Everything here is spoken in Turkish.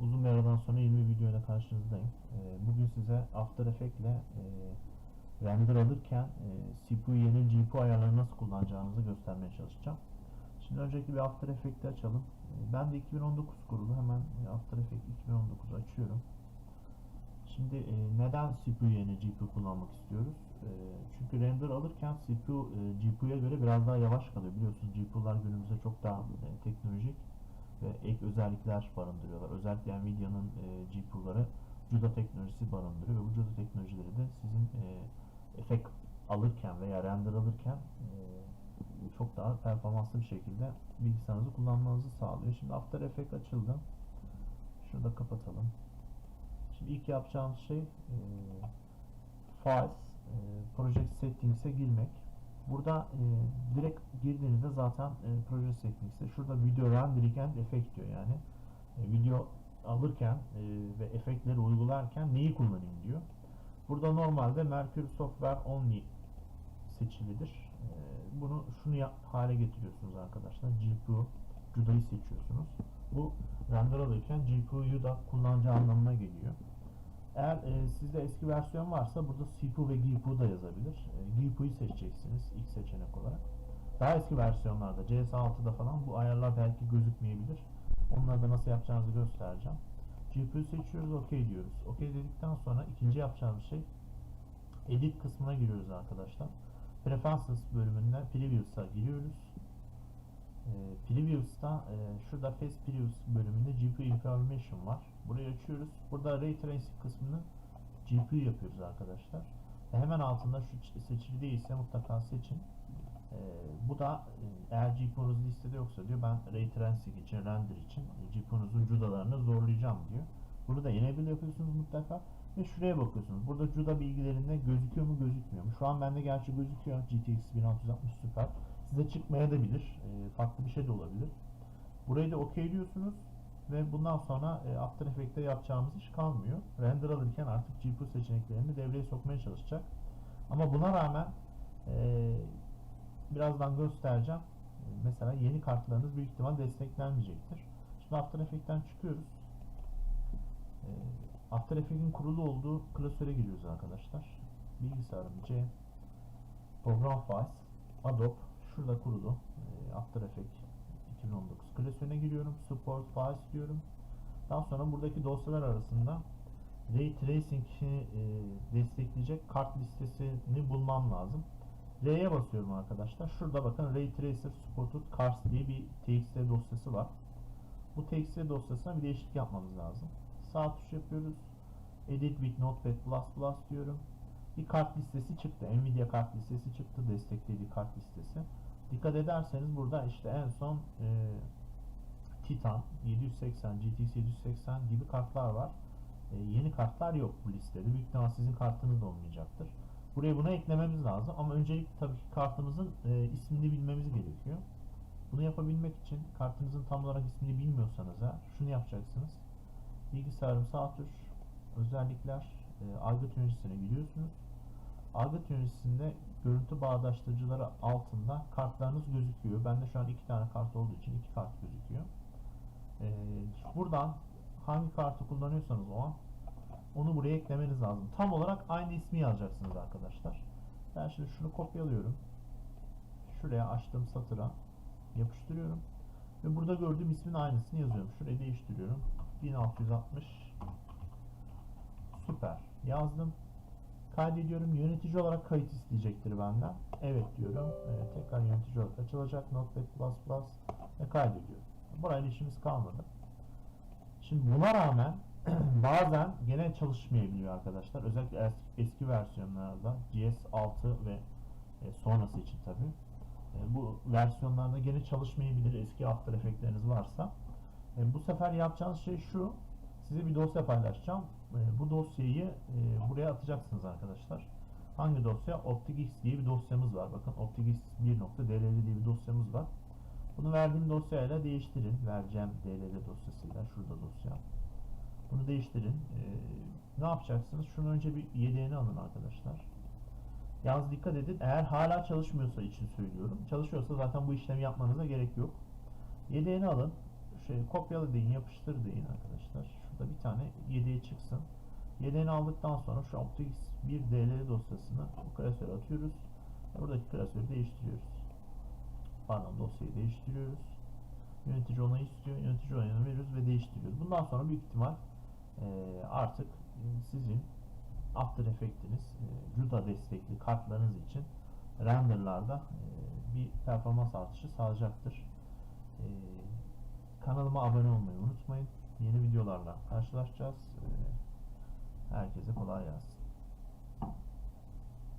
Uzun bir aradan sonra yeni bir videoyla karşınızdayım. Ee, Bugün size After Effects ile e, render alırken e, CPU yerine GPU ayarlarını nasıl kullanacağınızı göstermeye çalışacağım. Şimdi öncelikle bir After Effects'i açalım. Ee, Ben de 2019 kurulu hemen After Effects 2019 açıyorum. Şimdi e, neden CPU yerine GPU kullanmak istiyoruz? E, çünkü render alırken CPU e, GPU'ya göre biraz daha yavaş kalıyor. Biliyorsunuz GPU'lar günümüzde çok daha e, teknolojik ve ek özellikler barındırıyorlar. Özellikle Nvidia'nın e, GPU'ları CUDA teknolojisi barındırıyor ve bu CUDA teknolojileri de sizin e, efekt alırken veya render alırken e, çok daha performanslı bir şekilde bilgisayarınızı kullanmanızı sağlıyor. Şimdi After Effects açıldı. Şunu da kapatalım. Şimdi ilk yapacağımız şey e, Files, e, Project Settings'e girmek. Burada e, direkt girdiğinizde zaten e, Project Settings'te şurada video rendering and effect diyor yani. E, video alırken e, ve efektleri uygularken neyi kullanayım diyor. Burada normalde Mercury Software Only seçilidir. E, bunu şunu hale getiriyorsunuz arkadaşlar. GPU, CUDA'yı seçiyorsunuz. Bu render alırken GPU'yu da kullanacağı anlamına geliyor. Eğer e, sizde eski versiyon varsa burada CPU ve GPU da yazabilir. E, GPU'yu seçeceksiniz ilk seçenek olarak. Daha eski versiyonlarda CS6'da falan bu ayarlar belki gözükmeyebilir. Onları da nasıl yapacağınızı göstereceğim. GPU seçiyoruz, OK diyoruz. OK dedikten sonra ikinci yapacağımız şey Edit kısmına giriyoruz arkadaşlar. Preferences bölümünden Previews'a giriyoruz. E, Previews'ta e, şurada Face Previews bölümünde GPU Information var. Burayı açıyoruz. Burada Ray Tracing kısmını GPU yapıyoruz arkadaşlar. Ve hemen altında şu seçili değilse mutlaka seçin. E, bu da e, eğer GPU'nuz listede yoksa diyor ben Ray Tracing için, render için e, GPU'nuzun CUDA'larını zorlayacağım diyor. Bunu da enable yapıyorsunuz mutlaka. Ve şuraya bakıyorsunuz. Burada CUDA bilgilerinde gözüküyor mu gözükmüyor mu? Şu an bende gerçi gözüküyor. GTX 1660 Super. Size çıkmaya da bilir. E, farklı bir şey de olabilir. Burayı da OK diyorsunuz. Ve bundan sonra e, After Effects'te yapacağımız iş kalmıyor. Render alırken artık GPU seçeneklerini devreye sokmaya çalışacak. Ama buna rağmen e, birazdan göstereceğim. E, mesela yeni kartlarınız büyük ihtimal desteklenmeyecektir. Şimdi After Effects'ten çıkıyoruz. E, After Effects'in kurulu olduğu klasöre giriyoruz arkadaşlar. Bilgisayarım C, Program Files, Adobe, şurada kurulu. E, After Effects 2019 klasörüne giriyorum. Support Files diyorum. Daha sonra buradaki dosyalar arasında Ray Tracing'i e, destekleyecek kart listesini bulmam lazım. R'ye basıyorum arkadaşlar. Şurada bakın Ray Tracer Supported Cards diye bir TXT dosyası var. Bu TXT dosyasına bir değişiklik yapmamız lazım. Sağ tuş yapıyoruz. Edit with Notepad++ diyorum. Bir kart listesi çıktı. Nvidia kart listesi çıktı. Desteklediği kart listesi. Dikkat ederseniz burada işte en son e, Titan 780, GTX 780 gibi kartlar var. E, yeni kartlar yok bu listede. Büyük ihtimal sizin kartınız da olmayacaktır. Buraya bunu eklememiz lazım ama öncelikle tabii ki kartımızın e, ismini bilmemiz gerekiyor. Bunu yapabilmek için kartınızın tam olarak ismini bilmiyorsanız eğer şunu yapacaksınız. Bilgisayarım sağ tuş, özellikler, e, algı yöneticisine Algı yöneticisinde görüntü bağdaştırıcıları altında kartlarınız gözüküyor. Bende şu an iki tane kart olduğu için iki kart gözüküyor. Ee, buradan hangi kartı kullanıyorsanız o an onu buraya eklemeniz lazım. Tam olarak aynı ismi yazacaksınız arkadaşlar. Ben şimdi şunu kopyalıyorum. Şuraya açtığım satıra yapıştırıyorum. Ve burada gördüğüm ismin aynısını yazıyorum. Şurayı değiştiriyorum. 1660 Süper. Yazdım. Kaydediyorum. Yönetici olarak kayıt isteyecektir benden. Evet diyorum. Ee, tekrar yönetici olarak açılacak. Notepad++ ve kaydediyorum. Burayla işimiz kalmadı. Şimdi buna rağmen bazen gene çalışmayabiliyor arkadaşlar. Özellikle eski, eski versiyonlarda GS6 ve e, sonrası için tabi. E, bu versiyonlarda gene çalışmayabilir eski After Effects'leriniz varsa. E, bu sefer yapacağınız şey şu. Size bir dosya paylaşacağım. E, bu dosyayı e, buraya atacaksınız arkadaşlar. Hangi dosya? OpticX diye bir dosyamız var. Bakın OpticX 1.dll diye bir dosyamız var. Bunu verdiğim dosyayla değiştirin. Vereceğim DLL dosyasıyla. Şurada dosya. Bunu değiştirin. Ee, ne yapacaksınız? Şunu önce bir yedeğini alın arkadaşlar. Yalnız dikkat edin. Eğer hala çalışmıyorsa için söylüyorum. Çalışıyorsa zaten bu işlemi yapmanıza gerek yok. Yedeğini alın. Şey, kopyala deyin, yapıştır deyin arkadaşlar. Da bir tane yedeği çıksın. Yedeğini aldıktan sonra şu AutoX 1 DL dosyasını bu klasöre atıyoruz. Buradaki klasörü değiştiriyoruz. Pardon dosyayı değiştiriyoruz. Yönetici onayı istiyor. Yönetici onayını veriyoruz ve değiştiriyoruz. Bundan sonra büyük ihtimal e, artık e, sizin After Effects'iniz e, CUDA destekli kartlarınız için renderlarda e, bir performans artışı sağlayacaktır. E, kanalıma abone olmayı unutmayın. Yeni videolarla karşılaşacağız. E, herkese kolay gelsin.